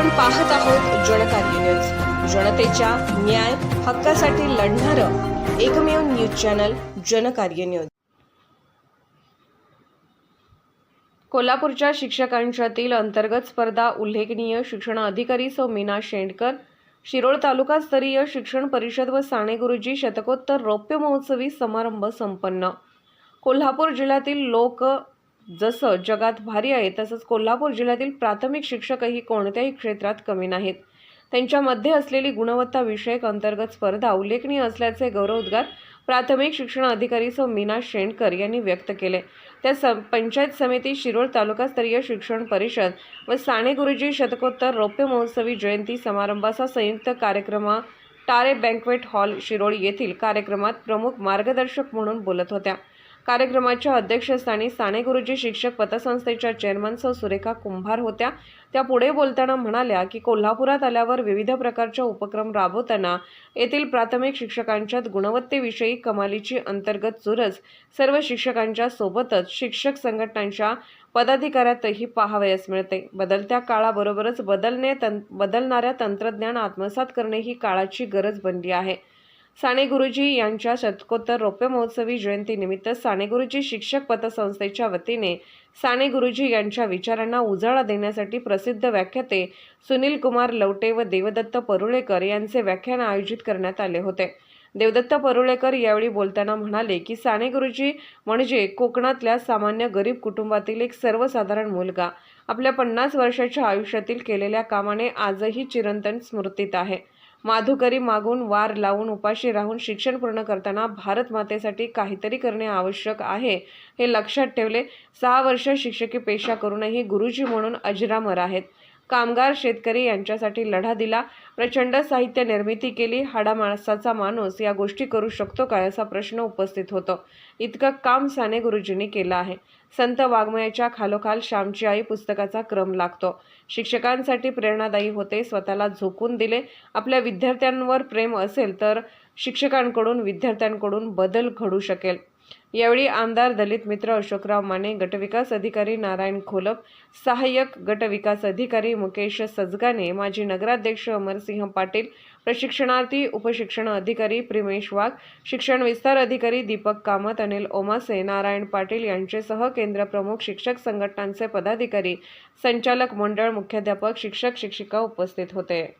आपण पाहत आहोत जनकार्य न्यूज जनतेच्या न्याय हक्कासाठी लढणारं एकमेव न्यूज चॅनल जनकार्य न्यूज कोल्हापूरच्या शिक्षकांच्यातील अंतर्गत स्पर्धा उल्लेखनीय शिक्षण अधिकारी सौ मीना शेंडकर शिरोळ तालुकास्तरीय शिक्षण परिषद व साने गुरुजी शतकोत्तर रौप्य महोत्सवी समारंभ संपन्न. कोल्हापूर जिल्ह्यातील लोक जसं जगात भारी आहे तसंच कोल्हापूर जिल्ह्यातील प्राथमिक शिक्षकही कोणत्याही क्षेत्रात कमी नाहीत. त्यांच्यामध्ये असलेली गुणवत्ता विषयक अंतर्गत स्पर्धा उल्लेखनीय असल्याचे गौरवोद्गार प्राथमिक शिक्षण अधिकारी सौ मीना शेंडकर यांनी व्यक्त केले. त्या स पंचायत समिती शिरोळ तालुकास्तरीय शिक्षण परिषद व साने गुरुजी शतकोत्तर रौप्य महोत्सवी जयंती समारंभाचा संयुक्त कार्यक्रम टारे बँकवेट हॉल शिरोळ येथील कार्यक्रमात प्रमुख मार्गदर्शक म्हणून बोलत होत्या. कार्यक्रमाच्या अध्यक्षस्थानी साने गुरुजी शिक्षक पतसंस्थेच्या चेअरमन सौ सुरेखा कुंभार होत्या. त्या पुढे बोलताना म्हणाल्या की कोल्हापुरात आल्यावर विविध प्रकारच्या उपक्रम राबवताना येथील प्राथमिक शिक्षकांच्यात गुणवत्तेविषयी कमालीची अंतर्गत चुरस सर्व शिक्षकांच्या सोबतच शिक्षक संघटनांच्या पदाधिकाऱ्यातही पाहावयास मिळते. बदलत्या काळाबरोबरच बदलणे तं बदलणाऱ्या तंत्रज्ञान आत्मसात करणे ही काळाची गरज बनली आहे. साने गुरुजी यांच्या शतकोत्तर रौप्य महोत्सवी जयंतीनिमित्त साने गुरुजी शिक्षक पतसंस्थेच्या वतीने साने गुरुजी यांच्या विचारांना उजाळा देण्यासाठी प्रसिद्ध व्याख्याते सुनील कुमार लवटे व देवदत्त परुळेकर यांचे व्याख्यान आयोजित करण्यात आले होते. देवदत्त परुळेकर यावेळी बोलताना म्हणाले की साने गुरुजी म्हणजे कोकणातल्या सामान्य गरीब कुटुंबातील एक सर्वसाधारण मुलगा. आपल्या पन्नास वर्षाच्या आयुष्यातील केलेल्या कामाने आजही चिरंतन स्मृतीत आहे. माधुकरी मागून वार लावून उपाशी राहून शिक्षण पूर्ण करताना भारत मातेसाठी काहीतरी करणे आवश्यक आहे हे लक्षात ठेवले. सहा वर्ष शिक्षकी पेशा करूनही गुरुजी म्हणून अजरामर आहेत. कामगार शेतकरी यांच्यासाठी लढा दिला. प्रचंड साहित्य निर्मिती केली. हाडा माणसाचा माणूस या गोष्टी करू शकतो काय असा प्रश्न उपस्थित होतो. इतकं काम साने गुरुजींनी केलं आहे. संत वाङ्मयाच्या खालोखाल श्यामची आई पुस्तकाचा क्रम लागतो. शिक्षकांसाठी प्रेरणादायी होते. स्वतःला झोकून दिले. आपल्या विद्यार्थ्यांवर प्रेम असेल तर शिक्षकांकडून विद्यार्थ्यांकडून बदल घडू शकेल. यावेळी आमदार दलित मित्र अशोकराव माने गटविकास अधिकारी नारायण खोलप सहाय्यक गटविकास अधिकारी मुकेश सजगाने माजी नगराध्यक्ष अमरसिंह पाटील प्रशिक्षणार्थी उपशिक्षण अधिकारी प्रिमेश वाघ शिक्षण विस्तार अधिकारी दीपक कामत अनिल ओमासे नारायण पाटील यांचेसह केंद्र प्रमुख शिक्षक संघटनांचे पदाधिकारी संचालक मंडळ मुख्याध्यापक शिक्षक शिक्षिका उपस्थित होते.